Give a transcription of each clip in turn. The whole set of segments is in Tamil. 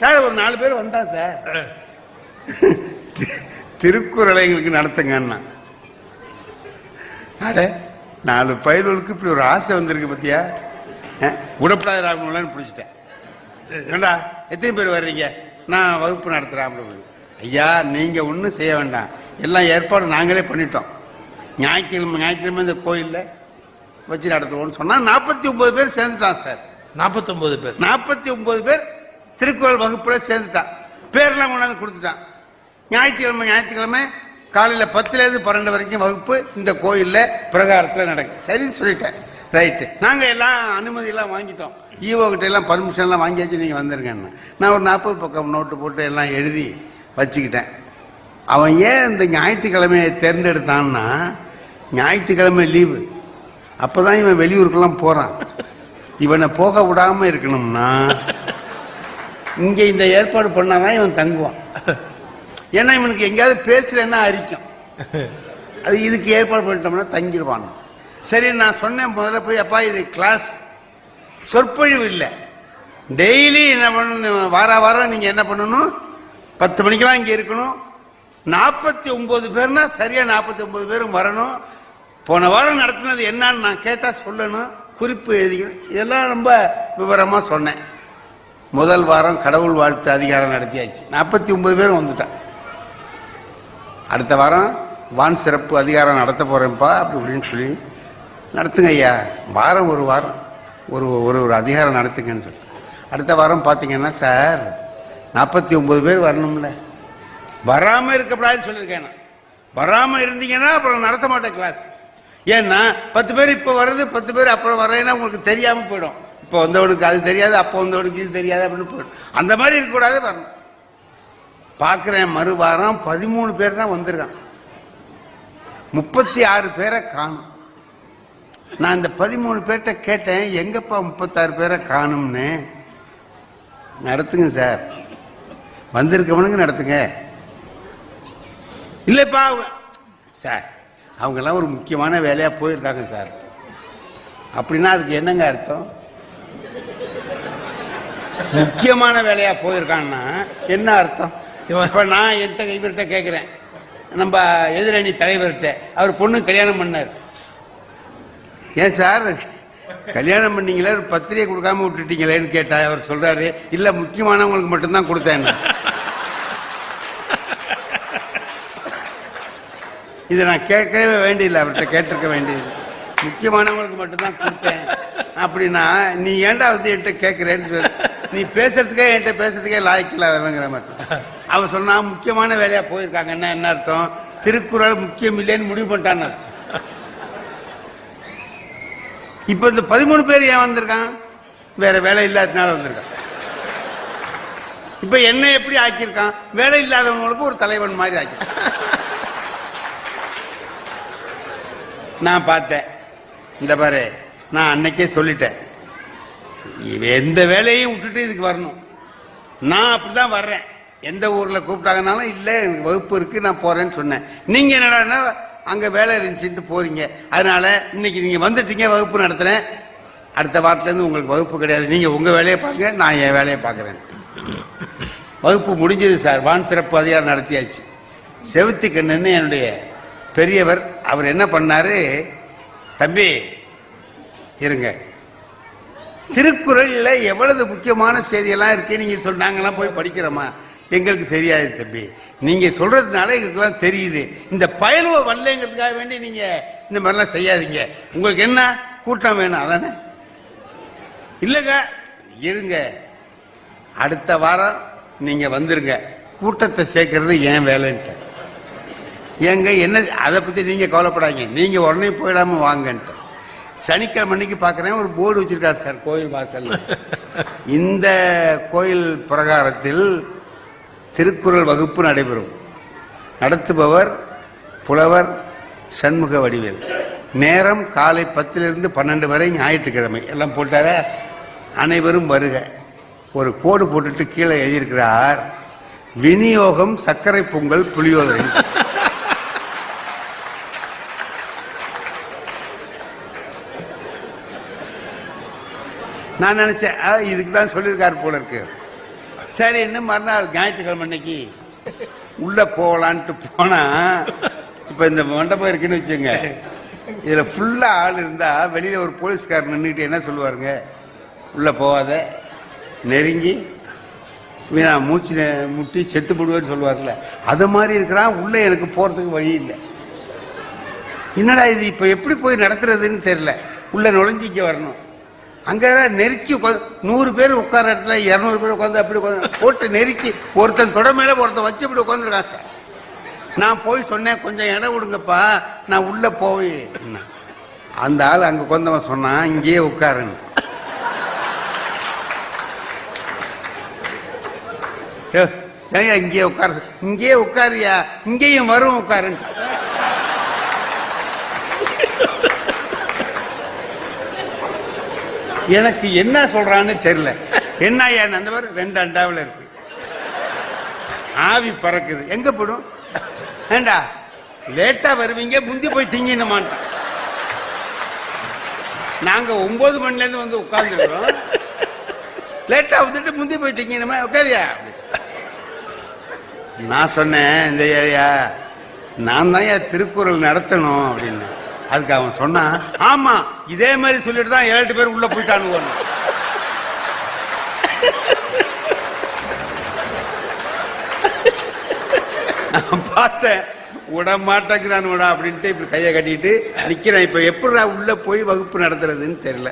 சார் ஒரு நாலு பேர் வந்தா சார். திருக்குறளை எங்களுக்கு நடத்துங்கன்னா அட நாலு பயிர்களுக்கு இப்படி ஒரு ஆசை வந்திருக்கு பத்தியா? உடப்படாத ராகணும்லான்னு பிடிச்சிட்டேன். ஏண்டா எத்தனை பேர் வர்றீங்க? நான் வகுப்பு நடத்துகிறேன் ஐயா நீங்கள் ஒன்றும் செய்ய வேண்டாம். எல்லாம் ஏற்பாடு நாங்களே பண்ணிட்டோம். ஞாயிற்றுக்கிழமை ஞாயிற்றுக்கிழமை இந்த கோயிலில் வச்சு நடத்துவோம்னு சொன்னால் நாற்பத்தி ஒன்பது பேர் சேர்ந்துட்டான் சார். நாற்பத்தொன்பது பேர். நாற்பத்தி ஒன்பது பேர் திருக்குறள் வகுப்புல சேர்ந்துட்டான் பேர்லாம் கொண்டாந்து கொடுத்துட்டான் ஞாயிற்றுக்கிழமை ஞாயிற்றுக்கிழமை காலையில் பத்துலேருந்து பன்னெண்டு வரைக்கும் வகுப்பு இந்த கோயிலில் பிரகாரத்தில் நடக்கும் சரின்னு சொல்லிட்டேன். ரைட்டு. நாங்கள் எல்லாம் அனுமதியெல்லாம் வாங்கிட்டோம். ஈவோ எல்லாம் பர்மிஷன்லாம் வாங்கியாச்சு நீங்கள் வந்துருங்கன்னு. நான் ஒரு நாற்பது பக்கம் நோட்டு போட்டு எல்லாம் எழுதி வச்சுக்கிட்டேன். அவன் ஏன் இந்த ஞாயிற்றுக்கிழமையை தேர்ந்தெடுத்தான்னா ஞாயிற்றுக்கிழமை லீவு. அப்பதான் இவன் வெளியூருக்கெல்லாம் போகிறான் இவனை போக விடாமல் இருக்கணும்னா இங்கே இந்த ஏற்பாடு பண்ணாதான் இவன் தங்குவான். ஏன்னா இவனுக்கு எங்கேயாவது பேசுகிறேன்னா அரிக்கும் அது இதுக்கு ஏற்பாடு பண்ணிட்டோம்னா தங்கிடுவான். சரி நான் சொன்னேன் முதல்ல போய் அப்பா இது கிளாஸ் சொற்பொழிவு இல்லை. டெய்லி என்ன பண்ணணும்? வார வாரம் நீங்கள் என்ன பண்ணணும்? பத்து மணிக்கெல்லாம் இங்கே இருக்கணும். நாற்பத்தி ஒம்பது பேர்னா சரியாக நாற்பத்தி ஒம்பது பேரும் வரணும். போன வாரம் நடத்தினது என்னன்னு நான் கேட்டால் சொல்லணும். குறிப்பு எழுதிக்கணும். இதெல்லாம் ரொம்ப விவரமாக சொன்னேன். முதல் வாரம் கடவுள் வாழ்த்து அதிகாரம் நடத்தியாச்சு. நாற்பத்தி ஒன்பது பேரும் வந்துட்டான். அடுத்த வாரம் வான் சிறப்பு அதிகாரம் நடத்த போகிறேன்ப்பா அப்படி இப்படின்னு சொல்லி நடத்துங்க ஐயா. வாரம் ஒரு வாரம் ஒரு ஒரு ஒரு அதிகாரம் நடத்துங்கன்னு சொல்லி. அடுத்த வாரம் பார்த்தீங்கன்னா சார் நாற்பத்தி ஒன்பது பேர் வரணும்ல. வராமல் இருக்கக்கூடாதுன்னு சொல்லியிருக்கேன் நான். வராமல் இருந்தீங்கன்னா அப்புறம் நடத்த மாட்டேன் கிளாஸ் ஏன்னா பத்து பேர் இப்போ வர்றது பத்து பேர் அப்புறம் வரேன்னா உங்களுக்கு தெரியாமல் போயிடும். இப்போ வந்தவனுக்கு அது தெரியாது அப்போ வந்தவனுக்கு இது தெரியாது அப்படின்னு போயிடும். அந்த மாதிரி இருக்கக்கூடாது வரணும் பார்க்குறேன் மறு வாரம் பதிமூணு பேர் தான் வந்திருக்கான் முப்பத்தி ஆறு பேரை காணும். நான் இந்த பதிமூணு பேர்கிட்ட கேட்டேன் எங்கப்பா முப்பத்தாறு பேரை காணும்னு? நடத்துங்க சார். வந்திருக்கவனுக்கு நடத்துங்க. இல்லைப்பா அவங்க சார் அவங்கெல்லாம் ஒரு முக்கியமான வேலையாக போயிருக்காங்க சார். அப்படின்னா அதுக்கு என்னங்க அர்த்தம்? முக்கியமான வேலையா போயிருக்கான்னா என்ன அர்த்தம்? இவன் இப்ப நான் எந்த இவர்கிட்ட கேட்கிறேன் நம்ம எதிரணி தலைவர்கிட்ட அவர் பொண்ணு கல்யாணம் பண்ணார். ஏன் சார்? கல்யாணம் பண்ணீங்களே ஒரு பத்திரிகை கொடுக்காம விட்டுட்டீங்களேன்னு கேட்டா அவர் சொல்றாரு இல்ல முக்கியமானவங்களுக்கு மட்டும்தான் கொடுத்தேன். இதை நான் கேட்கவே வேண்டியதில்லை அவர்கிட்ட கேட்டிருக்க வேண்டியது. முக்கியமானவங்களுக்கு மட்டும்தான் கொடுத்தேன். அப்படின்னா நீ ஏன்டா வந்து என்கிட்ட கேட்கிறேன்னு சொல்லு. நீ பேசுறதுக்கே என்கிட்ட பேசுறதுக்கே லாய்க்கில் அவங்கிற மாதிரி அவன் சொன்னா முக்கியமான வேலையா போயிருக்காங்கன்னா என்ன அர்த்தம்? திருக்குறள் முக்கியம் இல்லைன்னு முடிவு பண்ணிட்டான்னு அர்த்தம். இப்ப இந்த பதிமூணு பேர் ஏன் வந்திருக்கான்? வேற வேலை இல்லாததுனால வந்திருக்கான். இப்ப என்ன எப்படி ஆக்கியிருக்கான்? வேலை இல்லாதவங்களுக்கு ஒரு தலைவன் மாதிரி ஆக்கி. நான் பார்த்தேன். இந்த பாரு நான் அன்னைக்கே சொல்லிட்டேன். எந்த வேலையும் விட்டுட்டு இதுக்கு வரணும். நான் அப்படிதான் வர்றேன். எந்த ஊர்ல கூப்பிட்டாங்கனாலும் இல்லை எனக்கு வகுப்பு இருக்கு நான் போறேன்னு சொன்னேன். நீங்க என்னடான்னா அங்க வேலை இருந்துச்சுட்டு போறீங்க. அதனால இன்னைக்கு நீங்க வந்துட்டீங்க வகுப்பு நடத்துறேன். அடுத்த வாரத்துல இருந்து உங்களுக்கு வகுப்பு கிடையாது. நீங்க உங்க வேலையை பாருங்க நான் என் வேலையை பார்க்குறேன் வகுப்பு முடிஞ்சது சார். வான் சிறப்பு அதிகாரம் நடத்தியாச்சு. செவுத்தி கண்ணன்னு என்னுடைய பெரியவர் அவர் என்ன பண்ணாரு? தம்பி இருங்க. திருக்குறள்ல எவ்வளவு முக்கியமான செய்தியெல்லாம் இருக்கு நீங்க சொன்னாங்கலாம் போய் படிக்கிறோமா? எங்களுக்கு தெரியாது தம்பி. நீங்க சொல்றதுனால எங்களுக்குலாம் தெரியுது. இந்த பயலுவ வரலைங்கிறதுக்காக வேண்டி நீங்க இந்த மாதிரிலாம் செய்யாதீங்க. உங்களுக்கு என்ன கூட்டம் வேணும் அதானே? இல்லைங்க இருங்க. அடுத்த வாரம் நீங்க வந்துருங்க. கூட்டத்தை சேர்க்கறது ஏன் வேலைன்ட்டு ஏங்க என்ன அதை பத்தி நீங்க கவலைப்படாதீங்க. நீங்க உடனே போயிடாம வாங்கன்ட்டு சனிக்கிழமை அன்னைக்கு பார்க்குறேன் ஒரு போர்டு வச்சிருக்காரு சார் கோயில் வாசல்ல. இந்த கோயில் பிரகாரத்தில் திருக்குறள் வகுப்பு நடைபெறும். நடத்துபவர் புலவர் சண்முக வடிவேல். நேரம் காலை பத்திலிருந்து பன்னெண்டு வரை ஞாயிற்றுக்கிழமை. எல்லாம் போட்டார? அனைவரும் வருக. ஒரு கோடு போட்டுட்டு கீழே எழுதியிருக்கிறார் விநியோகம் சர்க்கரை பொங்கல் புளியோதரை. நான் நினைச்சேன் ஆ, இதுக்கு தான் சொல்லியிருக்காரு போல இருக்கு. சரி இன்னும் மறுநாள் ஞாயிற்றுக்கிழமை அன்னைக்கு உள்ள போகலான்ட்டு போனா இப்ப இந்த மண்டபம் இருக்குன்னு வச்சுங்க இதுல ஃபுல்லா ஆள் இருந்தா வெளியில ஒரு போலீஸ்காரர் நின்றுக்கிட்டு என்ன சொல்லுவாருங்க? உள்ள போகாத நெருங்கி வீணா மூச்சு முட்டி செத்து போடுவேன்னு சொல்லுவார்ல அது மாதிரி இருக்கிறான் உள்ள எனக்கு போறதுக்கு வழி இல்லை. என்னடா இது இப்ப எப்படி போய் நடத்துறதுன்னு தெரியல. உள்ள நுழைஞ்சிக்க வரணும். அங்கே நெருக்கி உட்காந்து நூறு பேர் உட்கார இடத்துல இரநூறு பேர் உட்காந்து அப்படி உட்காந்து போட்டு நெருக்கி ஒருத்தன் தொட மேலே ஒருத்தன் வச்சு இப்படி உட்காந்துருக்கான் சார். நான் போய் சொன்னேன் கொஞ்சம் இடம் விடுங்கப்பா நான் உள்ள போய் அந்த ஆள் அங்க உட்காந்தவன் சொன்னான் இங்கேயே உட்காருன்னு. ஏ, ஏய்யா இங்கேயே உட்காரு இங்கேயே உட்காருயா? இங்கேயும் வரும் உட்காருன்னு. எனக்கு என்ன சொல்றான்னு தெரியல. என்ன ஏன் அந்த மாதிரி? ரெண்டு அண்டாவில் இருக்கு. ஆவி பறக்குது. எங்க போடும்? ஏண்டா? லேட்டா வருவீங்க முந்தி போய் திங்கினமான்ட்டான் நாங்க ஒன்பது மணில இருந்து வந்து உட்கார்ந்துருக்கோம் லேட்டா வந்துட்டு முந்தி போய் திங்கினமா உட்காரியா? நான் சொன்னேன் இந்த ஏரியா நான் தான் திருக்குறள் நடத்தணும்? அப்படின்னு. அதுக்கு அவன் சொன்னான் ஆமா இதே மாதிரி சொல்லிட்டு தான் ஏழு பேர் உள்ள போயிட்டானுங்க பார்த்தேன் விட மாட்டேங்கிறான் விடா அப்படின்ட்டு இப்படி கையை கட்டிட்டு நிக்கிறேன். இப்ப எப்படிடா உள்ள போய் வகுப்பு நடத்துறதுன்னு தெரியல.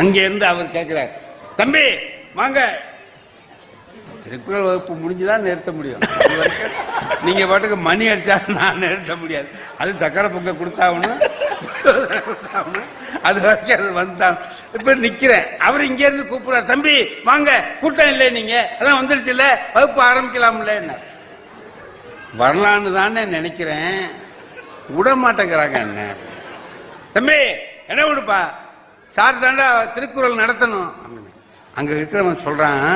அங்க இருந்து அவர் கேட்கிறார் தம்பி வாங்க. திருக்குறள் வகுப்பு முடிஞ்சுதான் நிறுத்த முடியும். அது வரைக்கும் நீங்க பாட்டுக்கு மணி அடிச்சா நான் நிறுத்த முடியாது. அது சக்கரை பொங்க கொடுத்தாகணும். கொடுத்தாகணும். அது வரைக்கும் அது வந்தான். இப்ப நிக்கிறேன். அவர் இங்க இருந்து கூப்பிடுறார். தம்பி வாங்க. கூட்டம் இல்லை நீங்க. அதான் வந்துருச்சு இல்ல வகுப்பு ஆரம்பிக்கலாம்ல என்ன. வரலான்னு தானே நினைக்கிறேன். விட மாட்டேங்கிறாங்க என்ன? தம்பி என்ன விடுப்பா? சார் தாண்டா திருக்குறள் நடத்தணும். அங்க இருக்கிறவன் சொல்றான்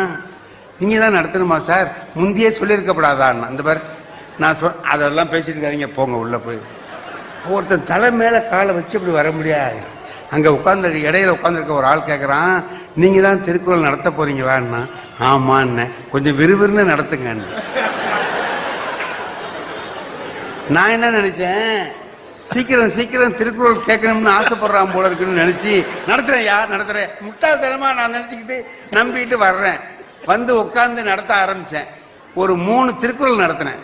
நீங்க தான் நடத்தணுமா சார்? முந்தையே சொல்லியிருக்கப்படாதான் அந்த மாதிரி நான் சொ அதெல்லாம் பேசியிருக்காதீங்க இருக்காதீங்க போங்க உள்ளே போய். ஒருத்தன் தலை மேலே காலை வச்சு இப்படி வர முடியாது. அங்கே உட்காந்து இடையில உட்காந்துருக்க ஒரு ஆள் கேட்குறான் நீங்கள் தான் திருக்குறள் நடத்த போறீங்களான்னா ஆமான்னு கொஞ்சம் விறுவிறுன்னு நடத்துங்கன்னு நான் என்ன நினைச்சேன்? சீக்கிரம் சீக்கிரம் திருக்குறள் கேட்கணும்னு ஆசைப்படுறான் போல இருக்குன்னு நினச்சி நடத்துறேன் யார் நடத்துறேன். முட்டாள்தனமாக நான் நினைச்சுக்கிட்டு நம்பிட்டு வர்றேன். வந்து உட்காந்து நடத்த ஆரம்பிச்சேன். ஒரு மூணு திருக்குறள் நடத்தினேன்.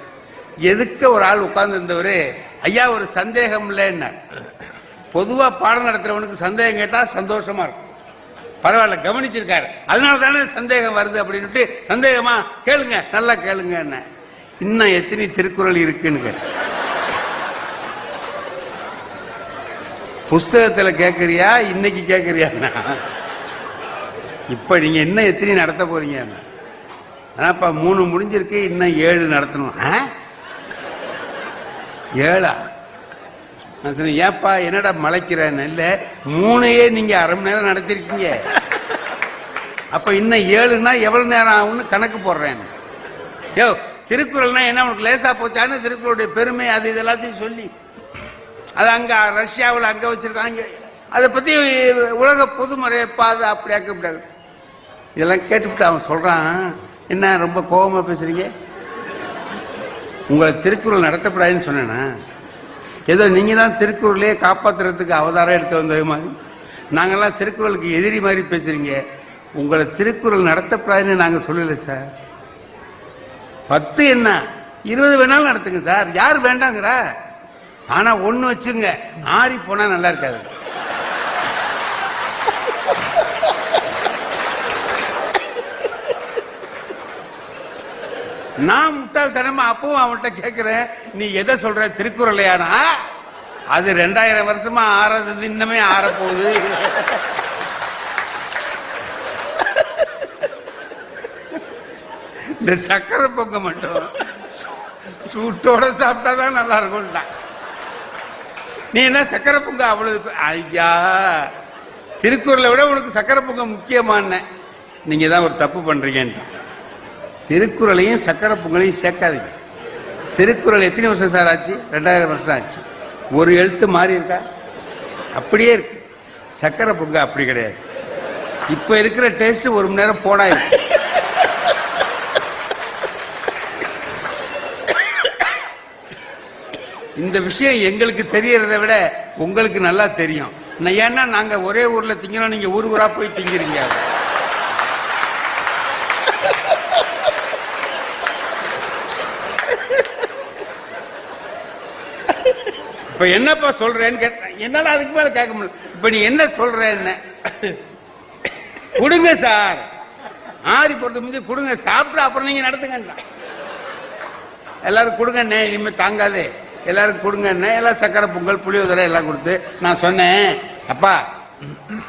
எதுக்க ஒரு ஆள் உட்கார்ந்து இருந்தவர் ஐயா ஒரு சந்தேகம் இல்லைன்னார். பொதுவாக பாடம் நடத்துறவனுக்கு சந்தேகம் கேட்டால் சந்தோஷமா இருக்கும். பரவாயில்ல கவனிச்சிருக்காரு. அதனால தானே சந்தேகம் வருது அப்படின்னுட்டு சந்தேகமா? கேளுங்க நல்லா கேளுங்க என்ன இன்னும் எத்தனை திருக்குறள் இருக்குன்னு கேட்டேன். புஸ்தகத்தில் கேட்குறியா இன்னைக்கு கேட்கறியாண்ணா இப்போ நீங்கள் இன்னும் எத்தனை நடத்த போறீங்க அதான்ப்பா மூணு முடிஞ்சிருக்கு இன்னும் ஏழு நடத்தணும். ஆ? ஏழா. நான் சொன்னேன் ஏப்பா என்னடா மலைக்கிறேன்னு? இல்ல மூணையே நீங்க அரை மணி நேரம் நடத்திருக்கீங்க. அப்ப இன்னும் ஏழுனா எவ்வளவு நேரம் ஆகும்னு கணக்கு போடுறேன் யோ திருக்குறள்னா என்ன? உனக்கு லேசா போச்சான்னு திருக்குறளுடைய பெருமை அது இது எல்லாத்தையும் சொல்லி. அது அங்க ரஷ்யாவில் அங்க வச்சிருக்காங்க அதை பத்தி உலக பொதுமுறையை பாது அப்படி ஆக்க இதெல்லாம் கேட்டுவிட்டு அவன் சொல்றான் என்ன ரொம்ப கோபமா பேசுறீங்க? உங்களை திருக்குறள் நடத்தப்படாதுன்னு சொன்னேன்னா ஏதோ நீங்கள் தான் திருக்குறளையே காப்பாற்றுறதுக்கு அவதாரம் எடுத்து வந்தது மாதிரி. நாங்கள்லாம் திருக்குறளுக்கு எதிரி மாதிரி பேசுறீங்க. உங்களை திருக்குறள் நடத்தப்படாதுன்னு நாங்கள் சொல்லலை சார். பத்து என்ன? இருபது வேணாலும் நடத்துங்க சார். யார் வேண்டாங்கிறா? ஆனால் ஒன்று வச்சுங்க. ஆறி போனால் நல்லா இருக்காது. நான் முட்டாள்தனமா அப்பவும் அவன்கிட்ட கேட்கிறேன் நீ எதை சொல்ற திருக்குறளையானா? அது ரெண்டாயிரம் வருஷமா ஆறது இன்னமே ஆறப்போகுது. இந்த சக்கரை பொங்க மட்டும் சூ- சூட்டோட சாப்பிட்டா தான் நல்லா இருக்கும்ட்டான் நீ என்ன சக்கரை பொங்க அவ்வளவு ஐயா திருக்குறளை விட உனக்கு சக்கரை பொங்க முக்கியமான நீங்க தான் ஒரு தப்பு பண்றீங்கன்ட்டான். திருக்குறளையும் சக்கரை பொங்கலையும் சேர்க்காதீங்க. திருக்குறள் எத்தனை வருஷம் சார் ஆச்சு? ரெண்டாயிரம் வருஷம் ஆச்சு. ஒரு எழுத்து மாறி இருக்கா? அப்படியே இருக்கு. சக்கரை பொங்க அப்படி கிடையாது. இப்போ இருக்கிற டேஸ்ட் ஒரு மணி நேரம் போனா இந்த விஷயம் எங்களுக்கு தெரியறத விட உங்களுக்கு நல்லா தெரியும். ஏன்னா நாங்கள் ஒரே ஊரில் திங்கிறோம் நீங்கள் ஊர் ஊராக போய் திங்கிறீங்க. இப்ப என்னப்பா சொல்றேன்னு கேட்டேன் என்னால அதுக்கு மேல கேட்க முடியல. இப்ப நீ என்ன சொல்றேன்னு? என்ன கொடுங்க சார். ஆறி போறது முந்தி கொடுங்க. சாப்பிட்டு அப்புறம் நீங்க நடத்துங்கன்றான் எல்லாரும் கொடுங்க இனிமே தாங்காது. எல்லாரும் கொடுங்கண்ணே. எல்லாம் சக்கரை பொங்கல் புளியோதரை எல்லாம் கொடுத்து நான் சொன்னேன். அப்பா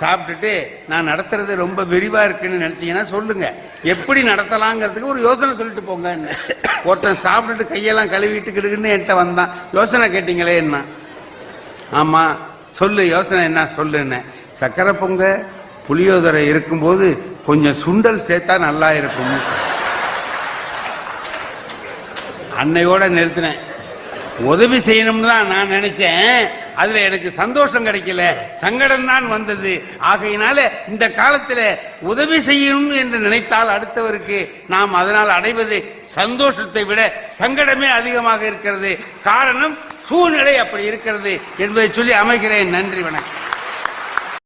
சாப்பிட்டுட்டு நான் நடத்துறது ரொம்ப விரிவா இருக்குன்னு நினைச்சீங்கன்னா சொல்லுங்க. எப்படி நடத்தலாங்கிறதுக்கு ஒரு யோசனை சொல்லிட்டு போங்க ஒருத்தன் சாப்பிட்டுட்டு கையெல்லாம் கழுவிட்டு கிடுக்குன்னு என்கிட்ட வந்தான். யோசனை கேட்டீங்களே என்ன? ஆமா சொல்லு யோசனை என்ன சொல்லுன்னு. சக்கரை பொங்க புளியோதரை இருக்கும்போது கொஞ்சம் சுண்டல் சேர்த்தா நல்லா இருக்கும் அன்னையோட நிறுத்தினேன். உதவி செய்யணும்னு தான் நான் நினைச்சேன். அதுல எனக்கு சந்தோஷம் கிடைக்கல. சங்கடம் தான் வந்தது. ஆகையினால இந்த காலத்துல உதவி செய்யணும் என்று நினைத்தால் அடுத்தவருக்கு நாம் அதனால் அடைவது சந்தோஷத்தை விட சங்கடமே அதிகமாக இருக்கிறது. காரணம் சூழ்நிலை அப்படி இருக்கிறது என்பதை சொல்லி அமைகிறேன். நன்றி வணக்கம்.